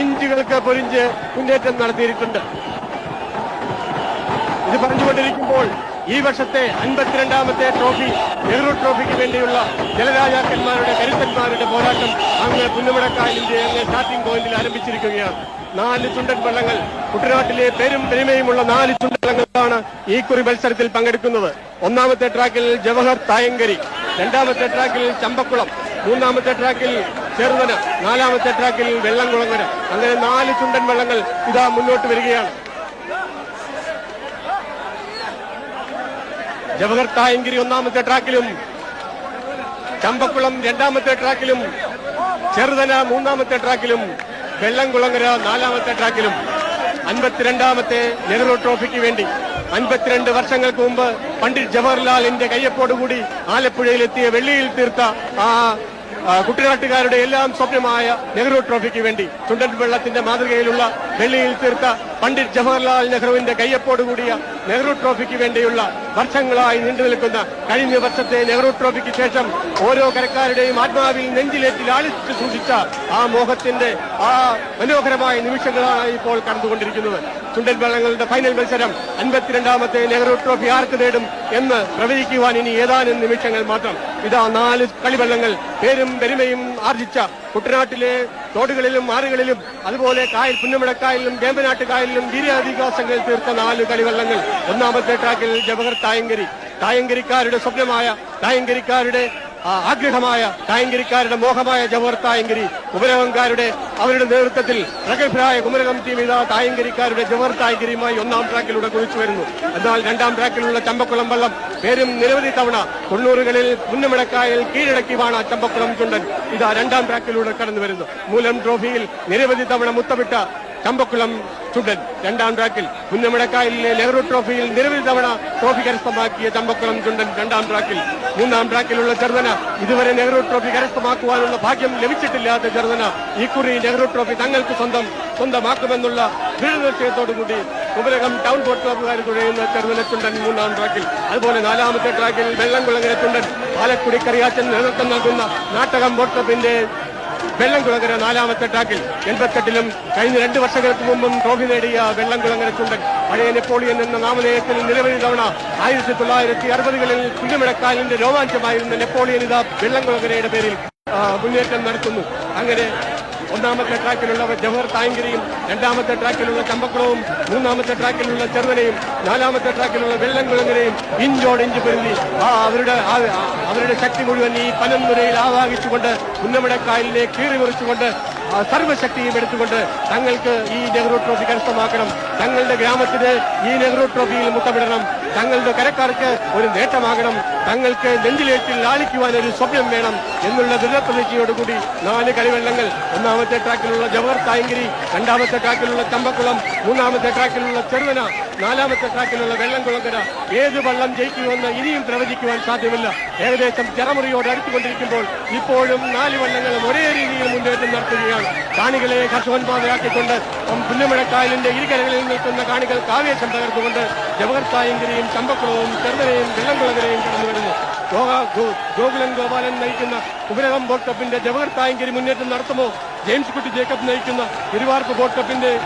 ഇഞ്ചുകൾക്ക് പൊരിഞ്ച് മുന്നേറ്റം നടത്തിയിട്ടുണ്ട്. ഇത് പറഞ്ഞുകൊണ്ടിരിക്കുമ്പോൾ ഈ വർഷത്തെ അൻപത്തിരണ്ടാമത്തെ ട്രോഫി നെഹ്റു ട്രോഫിക്ക് വേണ്ടിയുള്ള ജലരാജാക്കന്മാരുടെ കരുത്തന്മാരുടെ പോരാട്ടം അങ്ങ് പുന്നമടക്കായലിന്റെ അങ്ങ് സ്റ്റാർട്ടിംഗ് പോയിന്റിൽ ആരംഭിച്ചിരിക്കുകയാണ്. നാല് ചുണ്ടൻ വള്ളങ്ങൾ കുട്ടനാട്ടിലെ പേരും പെരുമയുമുള്ള നാല് ചുണ്ടൻ വള്ളങ്ങളാണ് ഈ കുറി മത്സരത്തിൽ പങ്കെടുക്കുന്നത്. ഒന്നാമത്തെ ട്രാക്കിൽ ജവഹർ തായങ്കരി രണ്ടാമത്തെ ട്രാക്കിൽ ചമ്പക്കുളം മൂന്നാമത്തെ ട്രാക്കിൽ ചെറുതന. നാലാമത്തെ ട്രാക്കിൽ വെള്ളംകുളങ്ങര അങ്ങനെ നാല് ചുണ്ടൻ വള്ളങ്ങൾ ഇതാ മുന്നോട്ട് വരികയാണ്. ജവഹർ തായങ്കിരി ഒന്നാമത്തെ ട്രാക്കിലും ചമ്പക്കുളം രണ്ടാമത്തെ ട്രാക്കിലും ചെറുതന മൂന്നാമത്തെ ട്രാക്കിലും വെള്ളംകുളങ്ങര നാലാമത്തെ ട്രാക്കിലും. അൻപത്തിരണ്ടാമത്തെ നെഹ്റു ട്രോഫിക്ക് വേണ്ടി അൻപത്തിരണ്ട് വർഷങ്ങൾക്ക് മുമ്പ് പണ്ഡിറ്റ് ജവഹർലാലിന്റെ കയ്യപ്പോടുകൂടി ആലപ്പുഴയിലെത്തിയ വെള്ളിയിൽ തീർത്ത ആ ആ, കുട്ടനാട്ടുകാരുടെ എല്ലാം സ്വപ്നമായ നെഹ്റു ട്രോഫിക്ക് വേണ്ടി ചുണ്ടൻ വെള്ളത്തിന്റെ മാതൃകയിലുള്ള വെള്ളിയിൽ തീർത്ത പണ്ഡിറ്റ് ജവഹർലാൽ നെഹ്റുവിന്റെ കയ്യൊപ്പോടുകൂടിയ നെഹ്റു ട്രോഫിക്ക് വേണ്ടിയുള്ള വർഷങ്ങളായി നീണ്ടു നിൽക്കുന്ന കഴിഞ്ഞ വർഷത്തെ നെഹ്റു ട്രോഫിക്ക് ശേഷം ഓരോ കരക്കാരുടെയും ആത്മാവിൽ നെഞ്ചിലേറ്റിൽ ആളിച്ചു സൂക്ഷിച്ച ആ മോഹത്തിന്റെ ആ മനോഹരമായ നിമിഷങ്ങളാണ് ഇപ്പോൾ കണ്ടുകൊണ്ടിരിക്കുന്നത് ചുണ്ടൻ ബലങ്ങളുടെ ഫൈനൽ മത്സരം അൻപത്തിരണ്ടാമത്തെ നെഹ്റു ട്രോഫി ആർക്ക് നേടും എന്ന് പ്രവചിക്കുവാൻ ഇനി ഏതാനും നിമിഷങ്ങൾ മാത്രം. ഇതാ നാല് കളിവള്ളങ്ങൾ പേരും പെരുമയും ആർജിച്ച കുട്ടനാട്ടിലെ തോടുകളിലും ആറുകളിലും അതുപോലെ കായൽ പുന്നമടക്കായലിലും വേമ്പനാട്ട് കായലിലും വീരാധികാസങ്ങൾ തീർത്ത നാല് കളിവള്ളങ്ങൾ. ഒന്നാമത്തെ ട്രാക്കിൽ ജവഹർ തായങ്കരി. തായങ്കരിക്കാരുടെ സ്വപ്നമായ തായങ്കരിക്കാരുടെ ആഗ്രഹമായ തായങ്കരിക്കാരുടെ മോഹമായ ജവഹർ തായങ്കരി കുമരകംകാരുടെ അവരുടെ നേതൃത്വത്തിൽ പ്രഗത്ഭരായ കുമരകം ടീം ഇതാ തായങ്കരിക്കാരുടെ ജവഹർ തായങ്കരിയുമായി ഒന്നാം ട്രാക്കിലൂടെ കുതിച്ചു വരുന്നു. എന്നാൽ രണ്ടാം ട്രാക്കിലുള്ള ചമ്പക്കുളം വള്ളം പേരും നിരവധി തവണ തൊണ്ണൂറുകളിൽ മുന്നമിടക്കായൽ കീഴടക്കി വാണ ചമ്പക്കുളം ചുണ്ടൻ. ഇതാ രണ്ടാം ട്രാക്കിലൂടെ കടന്നു വരുന്നു മൂലം ട്രോഫിയിൽ നിരവധി തവണ മുത്തമിട്ട ചമ്പക്കുളം ചുണ്ടൻ. രണ്ടാം ട്രാക്കിൽ കുന്നമിടക്കായലിലെ നെഹ്റു ട്രോഫിയിൽ നിരവധി തവണ ട്രോഫി കരസ്ഥമാക്കിയ ചമ്പക്കുളം ചുണ്ടൻ രണ്ടാം ട്രാക്കിൽ. മൂന്നാം ട്രാക്കിലുള്ള ചെറുതന ഇതുവരെ നെഹ്റു ട്രോഫി കരസ്ഥമാക്കുവാനുള്ള ഭാഗ്യം ലഭിച്ചിട്ടില്ലാത്ത ചെറുതന ഇക്കുറി നെഹ്റു ട്രോഫി തങ്ങൾക്ക് സ്വന്തം സ്വന്തമാക്കുമെന്നുള്ള ദൃഢനിശ്ചയത്തോടുകൂടി കുമരകം ടൗൺ ബോട്ട് ക്ലബ്ബുകാർ തുഴയുന്ന ചെറുതന ചുണ്ടൻ മൂന്നാം ട്രാക്കിൽ. അതുപോലെ നാലാമത്തെ ട്രാക്കിൽ വെള്ളംകുളങ്ങര ചുണ്ടൻ പാലക്കുടി കറിയാച്ചൻ നേതൃത്വം നൽകുന്ന നാട്ടകം ബോട്ട് ക്ലബിന്റെ വെള്ളംകുളങ്ങര നാലാമത്തെ ട്രാക്കിൽ എൺപത്തെട്ടിലും കഴിഞ്ഞ രണ്ട് വർഷങ്ങൾക്ക് മുമ്പും ട്രോഫി നേടിയ വെള്ളംകുളങ്ങര ചുണ്ടൻ പഴയ നെപ്പോളിയൻ എന്ന നാമധേയത്തിൽ നിലവിൽ തവണ ആയിരത്തി തൊള്ളായിരത്തി അറുപതുകളിൽ കുഞ്ഞുമിടക്കാലിന്റെ രോമാഞ്ചമായിരുന്ന നെപ്പോളിയൻ ഇതാ വെള്ളംകുളങ്ങരയുടെ പേരിൽ മുന്നേറ്റം നടത്തുന്നു. അങ്ങനെ ഒന്നാമത്തെ ട്രാക്കിലുള്ള ജവഹർ തായങ്കരിയും രണ്ടാമത്തെ ട്രാക്കിലുള്ള ചമ്പക്കുളവും മൂന്നാമത്തെ ട്രാക്കിലുള്ള ചെറുതനയും നാലാമത്തെ ട്രാക്കിലുള്ള വെള്ളംകുളങ്ങരയും ഇഞ്ചോട് ഇഞ്ച് പൊരുതി. ആ അവരുടെ അവരുടെ ശക്തി മുഴുവൻ ഈ പനന്തുരയിൽ ആവാഹിച്ചുകൊണ്ട് ഉന്നമിടക്കായലിനെ കീറി മുറിച്ചുകൊണ്ട് ആ സർവശക്തിയും എടുത്തുകൊണ്ട് തങ്ങൾക്ക് ഈ നെഹ്റു ട്രോഫി കരസ്ഥമാക്കണം. തങ്ങളുടെ ഗ്രാമത്തിന് ഈ നെഹ്റു ട്രോഫിയിൽ മുത്തമിടണം തങ്ങളുടെ കരക്കാർക്ക് ഒരു നേട്ടമാകണം. തങ്ങൾക്ക് നെഞ്ചിലേറ്റിൽ ലാളിക്കുവാൻ ഒരു സ്വപ്നം വേണം എന്നുള്ള ദൃഢപ്രതിജ്ഞയോടുകൂടി നാല് കളിവെള്ളങ്ങൾ. ഒന്നാമത്തെ ട്രാക്കിലുള്ള ജവഹർ തായങ്കിരി രണ്ടാമത്തെ ട്രാക്കിലുള്ള ചമ്പക്കുളം മൂന്നാമത്തെ ട്രാക്കിലുള്ള ചെറുതന നാലാമത്തെ ട്രാക്കിലുള്ള വെള്ളംകുളങ്കര ഏത് വള്ളം ജയിക്കുമെന്ന് ഇനിയും പ്രവചിക്കുവാൻ സാധ്യമല്ല. ഏകദേശം ചെറമുറിയോട് അടുത്തുകൊണ്ടിരിക്കുമ്പോൾ ഇപ്പോഴും നാല് വള്ളങ്ങളും ഒരേ രീതിയിൽ മുന്നേറ്റം നടത്തുകയാണ്. കാണികളെ കർഷകന്മാരാക്കിക്കൊണ്ട് പുല്ലുമഴക്കായലിന്റെ ഇരുകരകളിൽ നിൽക്കുന്ന കാണികൾക്ക് ആവേശം പകർന്നുകൊണ്ട് ജവഹർ ചമ്പക്കുളവും ചെറുതനയും വെള്ളംകുളങ്ങരയും കടന്നു വരുന്നു. ഗോക- ഗോകുലൻ ഗോപാലൻ നയിക്കുന്ന കുമരകം ബോട്ട് കപ്പിന്റെ ജവഹർ മുന്നേറ്റം നടത്തുമോ? ജെയിംസ് കുട്ടി ജേക്കബ് നയിക്കുന്ന തിരുവാർപ്പ് ബോട്ട് കപ്പിന്റെ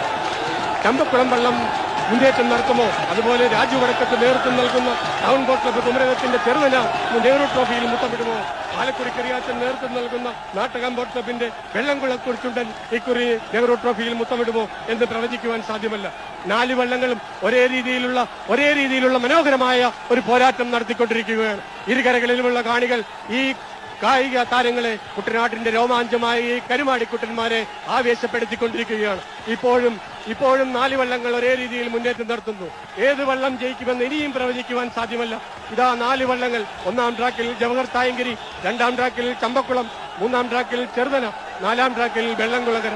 ചമ്പക്കുളം വള്ളം മുന്നേറ്റം നടത്തുമോ? അതുപോലെ രാജു വടക്കത്ത് നേതൃത്വം നൽകുന്ന ടൗൺ ബോട്ട് ക്ലബ്ബ് കുമരകത്തിന്റെ തെരുവന നെഹ്റു ട്രോഫിയിൽ മുത്തമിടുമോ ആലക്കുടി കരിയാച്ചൻ നേതൃത്വം നൽകുന്ന നാട്ടകം ബോട്ട് ക്ലബിന്റെ വെള്ളംകുളക്കുറിച്ചുണ്ടൻ ഇക്കുറി നെഹ്റു ട്രോഫിയിൽ മുത്തമിടുമോ എന്ന് പ്രവചിക്കുവാൻ സാധ്യമല്ല. നാല് വള്ളങ്ങളും ഒരേ രീതിയിലുള്ള ഒരേ രീതിയിലുള്ള മനോഹരമായ ഒരു പോരാട്ടം നടത്തിക്കൊണ്ടിരിക്കുകയാണ്. ഇരുകരകളിലുമുള്ള കാണികൾ ഈ കായിക താരങ്ങളെ കുട്ടനാട്ടിന്റെ രോമാഞ്ചമായ ഈ കരുമാടിക്കുട്ടന്മാരെ ആവേശപ്പെടുത്തിക്കൊണ്ടിരിക്കുകയാണ്. ഇപ്പോഴും ഇപ്പോഴും നാല് വള്ളങ്ങൾ ഒരേ രീതിയിൽ മുന്നേറ്റം നടത്തുന്നു. ഏത് വള്ളം ജയിക്കുമെന്ന് ഇനിയും പ്രവചിക്കുവാൻ സാധ്യമല്ല. ഇതാ നാല് വള്ളങ്ങൾ. ഒന്നാം ട്രാക്കിൽ ജവഹർ തായങ്കരി രണ്ടാം ട്രാക്കിൽ ചമ്പക്കുളം മൂന്നാം ട്രാക്കിൽ ചെറുതന നാലാം ട്രാക്കിൽ വെള്ളംകുളകര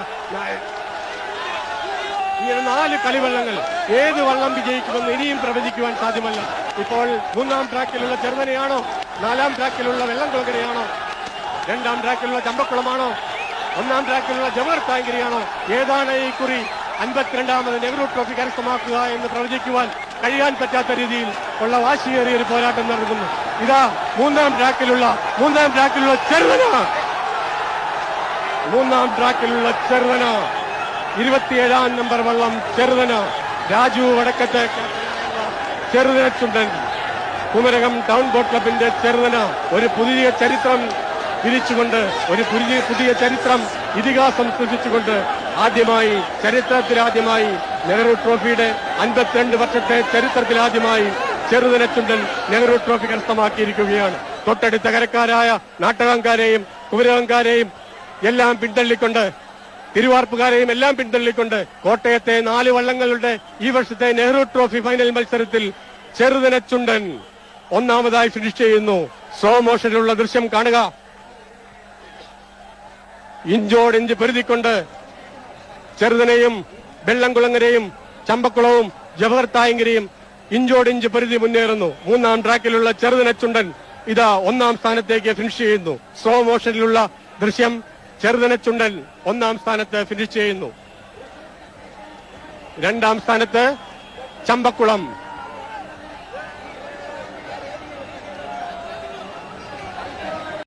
ഇങ്ങനെ നാല് കളിവള്ളങ്ങൾ ഏത് വള്ളം വിജയിക്കുമെന്ന് ഇനിയും പ്രവചിക്കുവാൻ സാധ്യമല്ല. ഇപ്പോൾ മൂന്നാം ട്രാക്കിലുള്ള ജർമ്മനിയാണോ? നാലാം ട്രാക്കിലുള്ള വെള്ളംകുളങ്ങരയാണോ? രണ്ടാം ട്രാക്കിലുള്ള ചമ്പക്കുളമാണോ? ഒന്നാം ട്രാക്കിലുള്ള ജവഹർ താങ്കരിയാണോ ഏതാണ് ഈ കുറി? അൻപത്തിരണ്ടാമത് നെഹ്റു ട്രോഫി കരസ്ഥമാക്കുക എന്ന് പ്രവചിക്കുവാൻ കഴിയാൻ പറ്റാത്ത രീതിയിൽ ഉള്ള വാശിയേറിയ ഒരു പോരാട്ടം നടക്കുന്നു. ഇതാ മൂന്നാം ട്രാക്കിലുള്ള മൂന്നാം ട്രാക്കിലുള്ള ചെറുവന. മൂന്നാം ട്രാക്കിലുള്ള ചെറുതന ഇരുപത്തിയേഴാം നമ്പർ വള്ളം ചെറുതന രാജു വടക്കത്ത് ചെറുതന ചുണ്ടൻ. കുമരകം ടൗൺ ബോട്ട് ക്ലബിന്റെ ചെറുതന. ഒരു പുതിയ ചരിത്രം വിരിച്ചുകൊണ്ട് ഒരു പുതിയ പുതിയ ചരിത്രം ഇതിഹാസം സൃഷ്ടിച്ചുകൊണ്ട് ആദ്യമായി ചരിത്രത്തിലാദ്യമായി നെഹ്റു ട്രോഫിയുടെ അൻപത്തിരണ്ട് വർഷത്തെ ചരിത്രത്തിലാദ്യമായി ചെറുതന ചുണ്ടൻ നെഹ്റു ട്രോഫി കരസ്ഥമാക്കിയിരിക്കുകയാണ്. തൊട്ടടുത്ത കരക്കാരായ നാട്ടകംകാരെയും കുമരകംകാരെയും എല്ലാം പിന്തള്ളിക്കൊണ്ട് തിരുവാർപ്പുകാരെയും എല്ലാം പിന്തള്ളിക്കൊണ്ട് കോട്ടയത്തെ നാല് വള്ളങ്ങളുടെ ഈ വർഷത്തെ നെഹ്റു ട്രോഫി ഫൈനൽ മത്സരത്തിൽ ചെറുതനച്ചുണ്ടൻ ഒന്നാമതായി ഫിനിഷ് ചെയ്യുന്നു. സ്ലോ മോഷനിലുള്ള ദൃശ്യം കാണുക. ഇഞ്ചോടിഞ്ച് പൊരുതിക്കൊണ്ട് ചെറുതനെയും വെള്ളംകുളങ്ങരെയും ചമ്പക്കുളവും ജവഹർ തായങ്കരിയും ഇഞ്ചോടിഞ്ച് പരിധി മുന്നേറുന്നു. മൂന്നാം ട്രാക്കിലുള്ള ചെറുതനച്ചുണ്ടൻ ഇതാ ഒന്നാം സ്ഥാനത്തേക്ക് ഫിനിഷ് ചെയ്യുന്നു. സ്ലോ മോഷനിലുള്ള ദൃശ്യം ചുണ്ടൻ ഒന്നാം സ്ഥാനത്ത് ഫിനിഷ് ചെയ്യുന്നു. രണ്ടാം സ്ഥാനത്ത് ചമ്പക്കുളം.